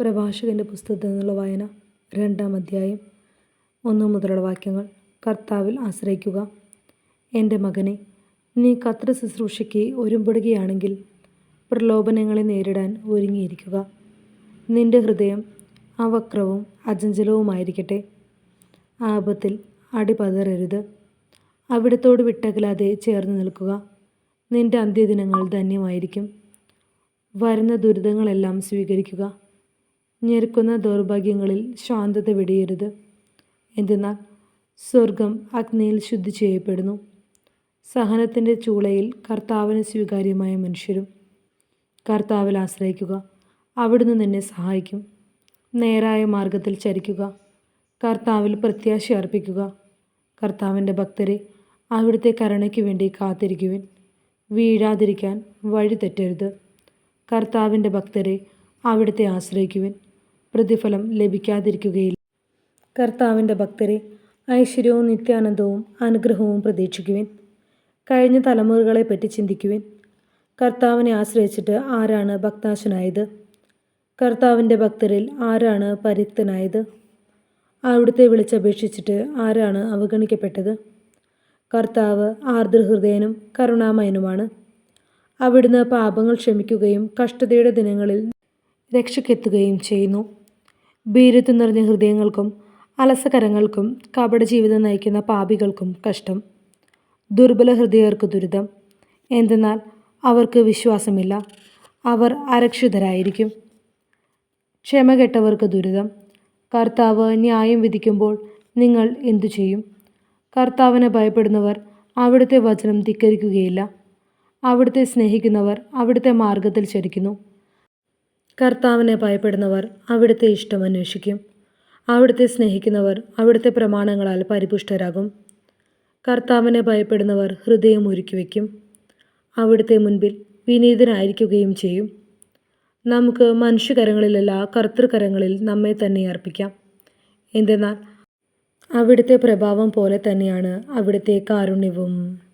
പ്രഭാഷകന്റെ പുസ്തകത്തിൽ നിന്നുള്ള വായന രണ്ടാം അധ്യായം ഒന്ന് മുതലുള്ള വാക്യങ്ങൾ. കർത്താവിൽ ആശ്രയിക്കുക. എന്റെ മകനെ നീ കത്ര ശുശ്രൂഷയ്ക്ക് ഒരുമ്പെടുകയാണെങ്കിൽ പ്രലോഭനങ്ങളെ നേരിടാൻ ഒരുങ്ങിയിരിക്കുക. നിന്റെ ഹൃദയം അവക്രവും അജഞ്ചലവുമായിരിക്കട്ടെ ആപത്തിൽ അടിപതറരുത്. അവിടത്തോട് വിട്ടകലാതെ ചേർന്ന് നിൽക്കുക. നിന്റെ അന്ത്യദിനങ്ങൾ ധന്യമായിരിക്കും. വരുന്ന ദുരിതങ്ങളെല്ലാം സ്വീകരിക്കുക. ഞെരുക്കുന്ന ദൗർഭാഗ്യങ്ങളിൽ ശാന്തത വെടിയരുത്. എന്തെന്നാൽ സ്വർഗം അഗ്നിയിൽ ശുദ്ധി ചെയ്യപ്പെടുന്നു. സഹനത്തിന്റെ ചൂളയിൽ കർത്താവിന് സ്വീകാര്യമായ മനുഷ്യരും. കർത്താവിൽ ആശ്രയിക്കുക. അവിടുന്ന് നിന്നെ സഹായിക്കും. നേരായ മാർഗത്തിൽ ചരിക്കുക. കർത്താവിൽ പ്രത്യാശ അർപ്പിക്കുക. കർത്താവിന്റെ ഭക്തരെ അവിടുത്തെ കരുണയ്ക്ക് വേണ്ടി കാത്തിരിക്കുവിൻ. വീഴാതിരിക്കാൻ വഴി തെറ്റരുത്. കർത്താവിന്റെ ഭക്തരെ അവിടുത്തെ ആശ്രയിക്കുവിൻ. പ്രതിഫലം ലഭിക്കാതിരിക്കുകയില്ല. കർത്താവിന്റെ ഭക്തരെ ഐശ്വര്യവും നിത്യാനന്ദവും അനുഗ്രഹവും പ്രതീക്ഷിക്കുവിൻ. കഴിഞ്ഞ തലമുറകളെപ്പറ്റി ചിന്തിക്കുവിൻ. കർത്താവിനെ ആശ്രയിച്ചിട്ട് ആരാണ് ഭക്താശനായത്? കർത്താവിന്റെ ഭക്തരിൽ ആരാണ് പരിക്തനായത് അവിടുത്തെ വിളിച്ചപേക്ഷിച്ചിട്ട് ആരാണ് അവഗണിക്കപ്പെട്ടത്? കർത്താവ് ആർദ്രഹൃദയനും കരുണാമയനുമാണ്. അവിടുന്ന് പാപങ്ങൾ ക്ഷമിക്കുകയും കഷ്ടതയുടെ ദിനങ്ങളിൽ രക്ഷയ്ക്കെത്തുകയും ചെയ്യുന്നു. ഭീരത്വം നിറഞ്ഞ ഹൃദയങ്ങൾക്കും അലസകരങ്ങൾക്കും കപട ജീവിതം നയിക്കുന്ന പാപികൾക്കും കഷ്ടം. ദുർബല ഹൃദയർക്ക് ദുരിതം. എന്തെന്നാൽ അവർക്ക് വിശ്വാസമില്ല. അവർ അരക്ഷിതരായിരിക്കും. ക്ഷമകെട്ടവർക്ക് ദുരിതം. കർത്താവ് ന്യായം വിധിക്കുമ്പോൾ നിങ്ങൾ എന്തു ചെയ്യും? കർത്താവിനെ ഭയപ്പെടുന്നവർ അവിടുത്തെ വചനം ധിക്കരിക്കുകയില്ല. അവിടുത്തെ സ്നേഹിക്കുന്നവർ അവിടുത്തെ മാർഗത്തിൽ ചരിക്കുന്നു. കർത്താവിനെ ഭയപ്പെടുന്നവർ അവിടുത്തെ ഇഷ്ടം അന്വേഷിക്കും. അവിടുത്തെ സ്നേഹിക്കുന്നവർ അവിടുത്തെ പ്രമാണങ്ങളാൽ പരിപുഷ്ടരാകും. കർത്താവിനെ ഭയപ്പെടുന്നവർ ഹൃദയം ഒരുക്കി വയ്ക്കും അവിടുത്തെ മുൻപിൽ വിനീതനായിരിക്കുകയും ചെയ്യും. നമുക്ക് മനുഷ്യകരങ്ങളിലല്ല കർത്തൃകരങ്ങളിൽ നമ്മെ തന്നെ അർപ്പിക്കാം. എന്തെന്നാൽ അവിടുത്തെ പ്രഭാവം പോലെ തന്നെയാണ് അവിടുത്തെ കാരുണ്യവും.